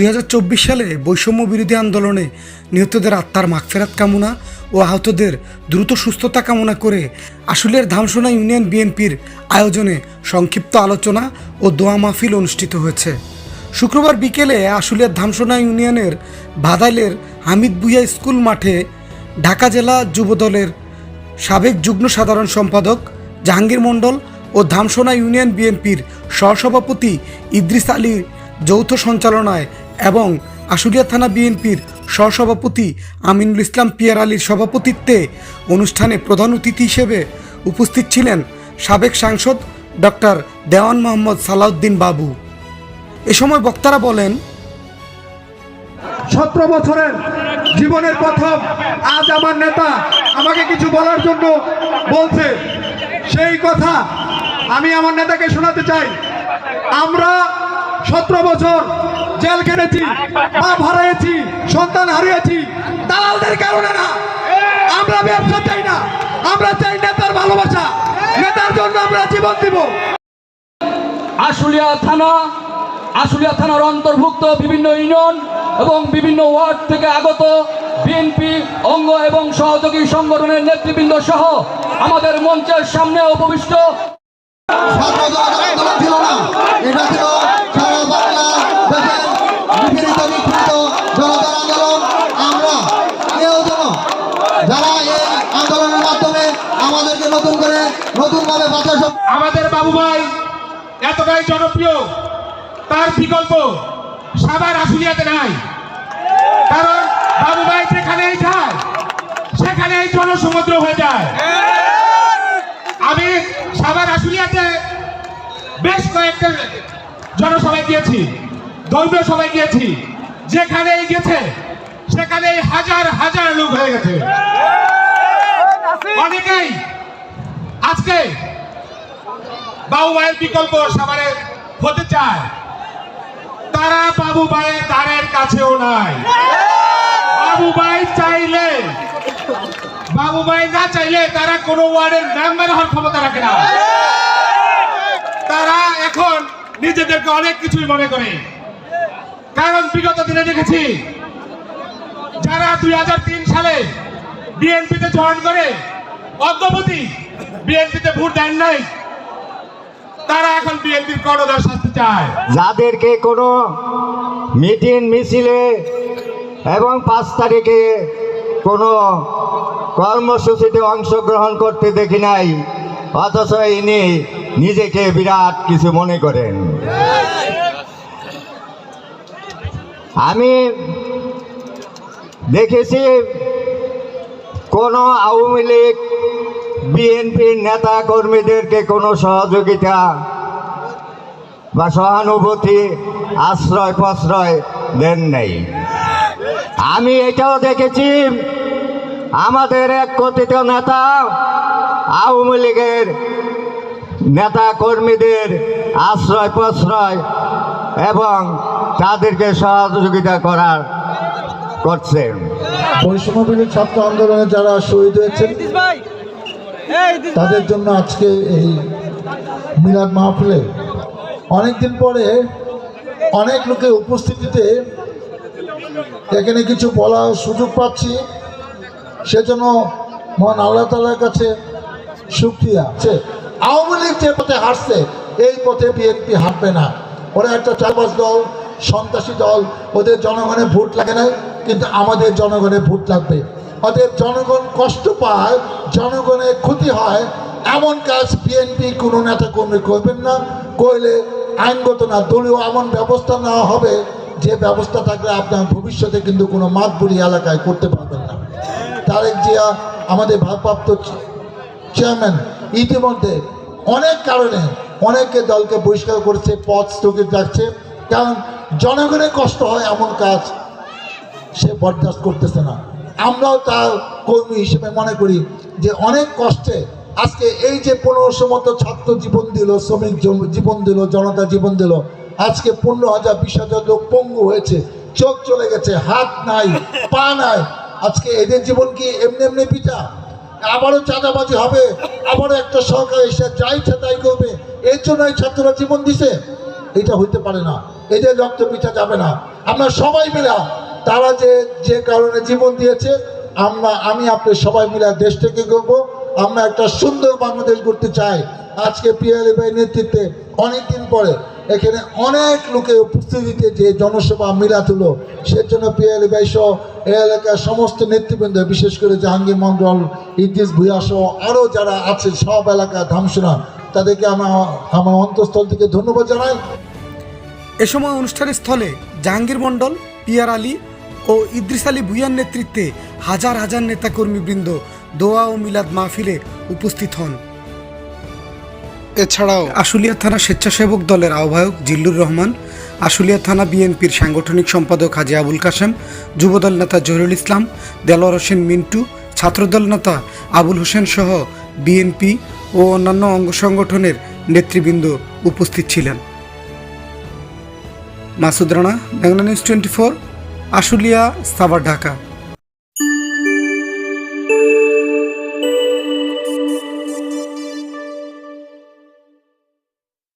দুই হাজার চব্বিশ সালে বৈষম্য বিরোধী আন্দোলনে নিহতদের আত্মার মাগফেরাত কামনা ও আহতদের দ্রুত সুস্থতা কামনা করে আশুলিয়ার ধামসোনা ইউনিয়ন বিএনপির আয়োজনে সংক্ষিপ্ত আলোচনা ও দোয়া মাহফিল অনুষ্ঠিত হয়েছে। শুক্রবার বিকেলে আশুলিয়ার ধামসোনা ইউনিয়নের ভাদাইলের হামিদ বুইয়া স্কুল মাঠে ঢাকা জেলা যুবদলের সাবেক যুগ্ম সাধারণ সম্পাদক জাহাঙ্গীর মণ্ডল ও ধামসোনা ইউনিয়ন বিএনপির সহসভাপতি ইদ্রিস আলীর যৌথ সঞ্চালনায় এবং আশুলিয়া থানা বিএনপির সহসভাপতি আমিনুল ইসলাম পিয়ার আলীর সভাপতিত্বে অনুষ্ঠানে প্রধান অতিথি হিসেবে উপস্থিত ছিলেন সাবেক সাংসদ ডক্টর দেওয়ান মোহাম্মদ সালাউদ্দিন বাবু। এ সময় বক্তারা বলেন, সতেরো বছরের জীবনের প্রথম আজ আমার নেতা আমাকে কিছু বলার জন্য বলছে। সেই কথা আমি আমার নেতাকে শোনাতে চাই। আমরা সতেরো বছর জেল কেটেছি মা হারিয়েছি সন্তান হারিয়েছি। দালালদের কারণে না। আমরা ব্যবসা চাই না। আমরা চাই নেতার ভালোবাসা। নেতার জন্য আমরা জীবন দিব। আশুলিয়া থানা, আশুলিয়া থানার অন্তর্ভুক্ত বিভিন্ন ইউনিয়ন এবং বিভিন্ন ওয়ার্ড থেকে আগত বিএনপি অঙ্গ এবং সহযোগী সংগঠনের নেতৃবৃন্দ সহ আমাদের মঞ্চের সামনে উপবিষ্ট এটা ছিল নতুন করে নতুনভাবে বাঁচার সব আমাদের বাবু ভাই এতটাই জনপ্রিয় তার বিকল্প সাবার আশুলিয়াতে নাই। কারণ বাবু ভাই যেখানেই যায় সেখানেই জনসমুদ্র হয়ে যায়। আমি সাবার আশুলিয়াতে বেশ কয়েকটা জনসভায় গিয়েছি ধর্মীয় সভায় গিয়েছি। যেখানেই গেছে সেখানেই হাজার হাজার লোক হয়ে গেছে। অনেকেই আজকে বাবু বিকল্প সবারে হতে চায়। তারা বাবু ভাইয়ের দ্বারের কাছেও নাই। বাবু ভাই চাইলে বাবু ভাই না চাইলে তারা কোনো ওয়ার্ডের মেম্বার হওয়ার ক্ষমতা রাখে না। তারা এখন নিজেদেরকে অনেক কিছুই মনে করে। কারণ বিগত দিনে দেখেছি, যারা দুই হাজার তিন সালে বিএনপিতে জয়েন করে অদ্যবধি বিএনপিতে ভোট দেন নাই। তারা এখন বিএনপির করদার শাস্তি চায়। যাদেরকে কোনো মিটিং, মিছিলে এবং পাঁচ তারিখে কোনো কর্মসূচিতে অংশগ্রহণ করতে দেখি নাই, অথচ ইনি নিজেকে বিরাট কিছু মনে করেন। আমি দেখেছি কোনো আওয়ামী লীগ বিএনপির নেতা কর্মীদেরকে কোনো সহযোগিতা বা সহানুভূতি, আশ্রয় প্রশ্রয় দেন নেই। আমি এটাও দেখেছি, আমাদের এক কথিত নেতা, আওয়ামী লীগের নেতা কর্মীদের আশ্রয় প্রশ্রয় এবং তাদেরকে সহযোগিতা করার করছেন বৈষম্যবিরোধী ছাত্র আন্দোলনে যারা শহীদ হয়েছেন তাদের জন্য আজকে এই মিলাদ মাহফিলে অনেকদিন পরে অনেক লোকের উপস্থিতিতে এখানে কিছু বলার সুযোগ পাচ্ছি। সেজন্য মহান আল্লাহ তালার কাছে সুক্রিয়া আছে আওয়ামী লীগ যে পথে হাঁটছে, এই পথে বিএনপি হাঁটবে না। ওরা একটা চারপাশ দল, সন্ত্রাসী দল, ওদের জনগণের ভোট লাগে না, কিন্তু আমাদের জনগণের ভোট লাগবে। ওদের জনগণ কষ্ট পায় জনগণের ক্ষতি হয়, এমন কাজ বিএনপি কোনো নেতা কর্মী করবেন না। করলে আইনগত না, দলীয় এমন ব্যবস্থা নেওয়া হবে, যে ব্যবস্থা থাকলে আপনার ভবিষ্যতে কিন্তু কোনো মাতবুড়ি এলাকায় করতে পারবেন না। তারেক জিয়া, আমাদের ভারপ্রাপ্ত চেয়ারম্যান, ইতিমধ্যে অনেক কারণে অনেকে দলকে বহিষ্কার করছে, পথ স্থগিত রাখছে, কারণ জনগণের কষ্ট হয় এমন কাজ সে বরদাস্ত করতেছে না। আমরাও তার কর্মী হিসেবে মনে করি যে অনেক কষ্টে আজকে এই যে পনেরোশো মতো ছাত্র জীবন দিল, শ্রমিক জীবন দিল, জনতা জীবন দিল, আজকে পনেরো হাজার, বিশ হাজার লোক পঙ্গু হয়েছে, চোখ চলে গেছে, হাত নাই, পা নাই। আজকে এদের জীবন কি এমনি এমনি পিতা আবারও চাঁদাবাজি হবে, আবারও একটা সরকার এসে যা ইচ্ছা তাই করবে, এর জন্য এই ছাত্ররা জীবন দিছে। এটা হইতে পারে না, এদের রক্ত পিঠা যাবে না। আমরা সবাই মিলে তারা যে যে কারণে জীবন দিয়েছে, আমরা, আমি আপনি সবাই মিলে দেশটাকে করব আমরা একটা সুন্দর বাংলাদেশ করতে চাই। আজকে পিয়ালি ভাই নেতৃত্বে অনেকদিন পরে এখানে অনেক লোকের উপস্থিতিতে যে জনসভা মিলাত হলো, সেজন্য পিয়ালি ভাই সহ এই এলাকার সমস্ত নেতৃবৃন্দ, বিশেষ করে জাহাঙ্গীর মন্ডল, ইদ্রিস ভুয়া সহ আরও যারা আছে সব এলাকা ধামসোনা তাদেরকে আমার আমার অন্তঃস্থল থেকে ধন্যবাদ জানাই। এ সময় অনুষ্ঠানের স্থলে জাহাঙ্গীর মণ্ডল পিয়ার আলী ও ইদ্রিস আলী ভুইয়ার নেতৃত্বে হাজার হাজার নেতাকর্মীবৃন্দ দোয়া ও মিলাদ মাহফিলে উপস্থিত হন। এছাড়াও আশুলিয়া থানা স্বেচ্ছাসেবক দলের আহ্বায়ক জিল্লুর রহমান আশুলিয়া থানা বিএনপির সাংগঠনিক সম্পাদক হাজি আবুল কাসেম যুবদল নেতা জহিরুল ইসলাম দেলোয়ার হোসেন মিন্টু ছাত্রদল নেতা আবুল হোসেন সহ বিএনপি ও অন্যান্য অঙ্গ সংগঠনের নেতৃবৃন্দ উপস্থিত ছিলেন। Masud Rana Bangla news twenty four. Ashulia Savar Dhaka.